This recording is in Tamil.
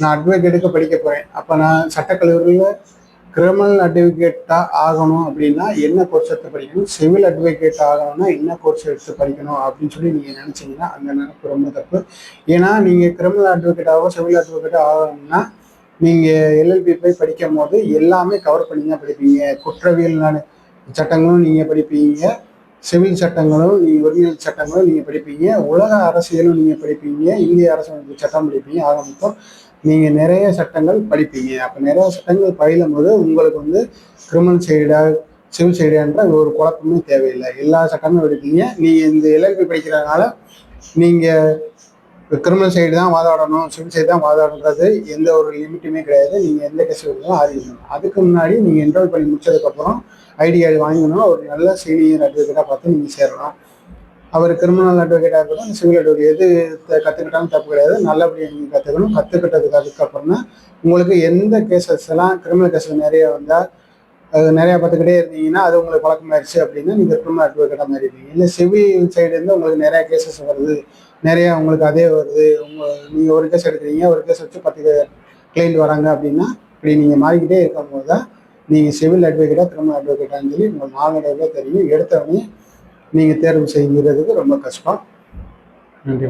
நான் அட்வொகேட்டுக்கு படிக்க போகிறேன் அப்போ நான் சட்டக்கல்லூரியில் கிரிமினல் அட்வொகேட்டாக ஆகணும் அப்படின்னா என்ன கோர்ஸ் எடுத்து படிக்கணும்? சிவில் அட்வொகேட் ஆகணும்னா என்ன கோர்ஸ் எடுத்து படிக்கணும் அப்படின்னு சொல்லி நீங்கள் நினச்சிங்கன்னா அந்த நினைப்பு ரொம்ப தப்பு. ஏன்னா நீங்கள் கிரிமினல் அட்வொகேட்டாகவோ சிவில் அட்வொகேட்டோ ஆகணும்னா நீங்கள் எல்எல்பி போய் படிக்கும் போது எல்லாமே கவர் பண்ணி தான் படிப்பீங்க. குற்றவியல் சட்டங்களும் நீங்கள் படிப்பீங்க. சிவில் சட்டங்களும் நீங்கள் உரிமையல் சட்டங்களும் நீங்கள் படிப்பீங்க. உலக அரசியலும் நீங்கள் படிப்பீங்க. இந்திய அரசமைப்பு சட்டம் படிப்பீங்க. ஆக மொத்தம் நீங்கள் நிறைய சட்டங்கள் படிப்பீங்க. அப்போ நிறைய சட்டங்கள் பயிலும் போது உங்களுக்கு வந்து கிரிமினல் சைடா சிவில் சைடான்ற ஒரு குழப்பமே தேவையில்லை. எல்லா சட்டமும் படிப்பீங்க நீங்கள் இந்த எல்எல்பி படிக்கிறதுனால நீங்கள் கிரிமினல் சைடு தான் வாதாடணும் சிவில் சைடு தான் வாதாடுறது எந்த ஒரு லிமிட்டுமே கிடையாது. நீங்கள் எந்த கேஸ் வேணாலும் அதுக்கு முன்னாடி நீங்கள் என்ரோல் பண்ணி முடிச்சதுக்கப்புறம் ஐடி கார்டு வாங்கணும் ஒரு நல்ல சீனியர் அட்வொகேட்டாக பார்த்து நீங்கள் சேரலாம். அவர் கிரிமினல் அட்வொகேட்டாக இருக்கட்டும் சிவில் அட்வொகேட் எது கற்றுக்கிட்டாலும் தப்பு கிடையாது. நல்லபடியாக நீங்கள் கற்றுக்கணும் கற்றுக்கிட்டதுக்கு அதுக்கப்புறம் உங்களுக்கு எந்த கேசஸ் எல்லாம் கிரிமினல் கேசஸ் நிறைய வந்தால் அது நிறையா பார்த்துக்கிட்டே இருந்தீங்கன்னா அது உங்களுக்கு பழக்கமாயிருச்சு அப்படின்னா நீங்கள் கிரிமினல் அட்வொகேட்டாக மாறிடுவீங்க. இல்லை சிவில் சைடு இருந்து உங்களுக்கு நிறையா கேசஸ் வருது. நிறையா உங்களுக்கு அதே வருது. உங்கள் நீங்கள் ஒரு கேஸ் எடுக்கிறீங்க ஒரு கேஸ் வச்சு பத்து கிளைண்ட் வராங்க அப்படின்னா இப்படி நீங்கள் மாறிக்கிட்டே இருக்கும்போது தான் நீங்கள் சிவில் அட்வொகேட்டாக கிரிமினல் அட்வொகேட்டான்னு சொல்லி உங்களுக்கு நாலு தெரியும். எடுத்தவொடனே நீங்கள் தேர்வு செய்கிறதுக்கு ரொம்ப கஷ்டம். நன்றி.